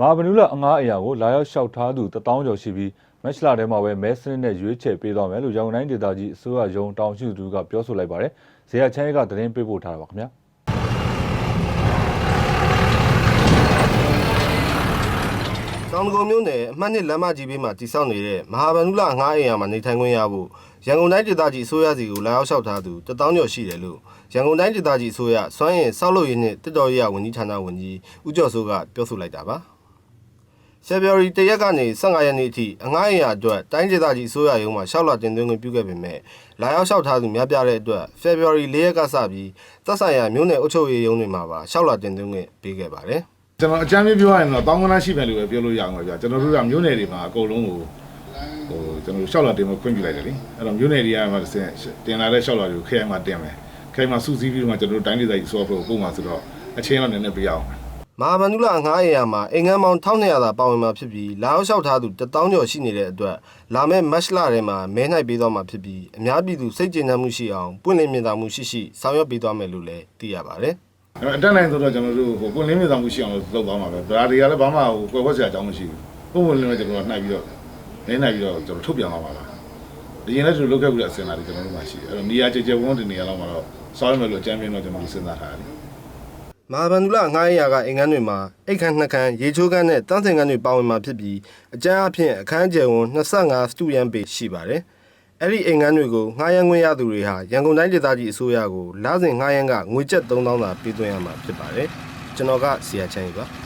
မဟာဗနုလအငားအရာကိုလာရောက်လျှောက်ထားသူ1000ကျော်ရှိပြီးမက်ရှလာထဲမှာပဲမဲစနစ်နဲ့ရွေးချယ်ပေးသွားမယ်လို့ရန်ကုန်တိုင်းဒေသကြီးအစိုးရရုံးတောင်ရှိသူကပြောဆိုလိုက်ပါတယ်။ဇေယျချမ်းကသတင်းပေးပို့ထားတာပါခင်ဗျာ။တောင်တကုံမြို့နယ်အမှတ်နှစ်လမ်းမကြီးဘေးမှာတည်ဆောက်နေတဲ့မဟာဗန္ဓုလငားအိမ်ယာမှာနေထိုင်ခွင့်ရဖို့ရန်ကုန်တိုင်းဒေသကြီးအစိုးရစီကိုလာရောက်လျှောက်ထားသူတပေါင်းကျော်ရှိတယ်လို့ရန်ကုန်တိုင်းဒေသကြီးအစိုးရစွမ်းရင်စောက်လုပ်ရေးနှင့်တစ်တော်ရေးဝန်ကြီးဌာနဝန်ကြီးဦးကျော်စိုးကပြောဆိုလိုက်တာပါ။ February 1ရက်ကနေ15ရက်နေ့အထိအငှားအိမ်ယာအတွက်တိုင်းဒေသကြီးအစိုးရရုံးမှာရှောက်လာတင်သွင်းခွင့်ပြုခဲ့ပေမဲ့လာရောက်လျှောက်ထားသူများပြားတဲ့အတွက် February 4ရက်ကစပြီးသက်ဆိုင်ရာမြို့နယ်အုပ်ချုပ်ရေးရုံးတွေမှာပါရှောက်လာတင်သွင်းခွင့်ပေးခဲ့ပါတယ်။ကျွန်တော်အကြမ်းပြပြောရရင်တော့တောင်းကနာရှိမယ်လို့ပဲပြောလို့ရအောင်ပါဗျာကျွန်တော်တို့ကမျိုးနယ်တွေမှာအကုန်လုံးကိုဟိုကျွန်တော်တို့ရှောက်လာတင်မခွင့်ပြုလိုက်တယ်လေအဲ့တော့မျိုးနယ်တွေကမှတင်လာတဲ့ရှောက်လာတွေကိုခရိုင်မှာတင်မယ်ခရိုင်မှာစုစည်းပြီးတော့မှကျွန်တော်တို့တိုင်းဒေသကြီးဆိုတော့ပုံမှန်ဆိုတော့အချင်းတော့နည်းနည်းပြရအောင် မဟာဗန္ဓုလငားအိမ်ယာမှာအိမ်ငန်းပေါင်း1200သာပါဝင်မှာဖြစ်ပြီးလာရောက်လျှောက်ထားသူ1000ကျော်ရှိနေတဲ့အတွက်လာမယ့်မတ်လထဲမှာမဲနှိုက်ပေးသွားမှာဖြစ်ပြီးအများပြည်သူစိတ်ကျေနပ်မှုရှိအောင်ပွင့်လင်းမြင်သာမှုရှိရှိဆောင်ရွက်ပေးသွားမယ်လို့လည်းသိရပါတယ်အဲ့တော့အတက်နိုင်ဆိုတော့ကျွန်တော်တို့ဟိုပွင့်လင်းမြင်သာမှုရှိအောင်လို့လုပ်သွားမှာပဲဒါတွေကလည်းဘာမှဟိုကွယ်ဝတ်စရာအကြောင်းမရှိဘူးပုံမှန်လည်းကျွန်တော်တို့နှိုက်ပြီးတော့နေနှိုက်ပြီးတော့ကျွန်တော်ထုတ်ပြန်သွားပါလားအရင်လည်းကျွန်တော်လုပ်ခဲ့ပြီးတဲ့အစင်လာတွေကျွန်တော်တို့မှရှိတယ်အဲ့တော့နေရာကြဲကြဲဝန်းတင်နေရာလောက်မှာတော့စောင်းရမယ်လို့အကြမ်းပြင်းတော့ကျွန်တော်တို့စဉ်းစားထားတယ် မဟာဗန္ဓုလငားအိမ်ယာကအိမ်ငန်းတွေမှာအိတ်ခမ်းနှစ်ခမ်းရေချိုးခမ်းနဲ့တန်းစင်ခမ်းတွေပါဝင်မှာဖြစ်ပြီးအကြမ်းအဖြစ်အခန်းကျယ်ဝန်25စတူရန်ပေရှိပါတယ်အဲ့ဒီအိမ်ငန်းတွေကိုငှားရမ်းခွင့်ရသူတွေဟာရန်ကုန်တိုင်းဒေသကြီးအစိုးရကိုလစဉ်ငှားရမ်းကငွေကျပ်3000သာပေးသွင်းရမှာဖြစ်ပါတယ်ကျွန်တော်ကဆီယာချမ်းကြီးပါ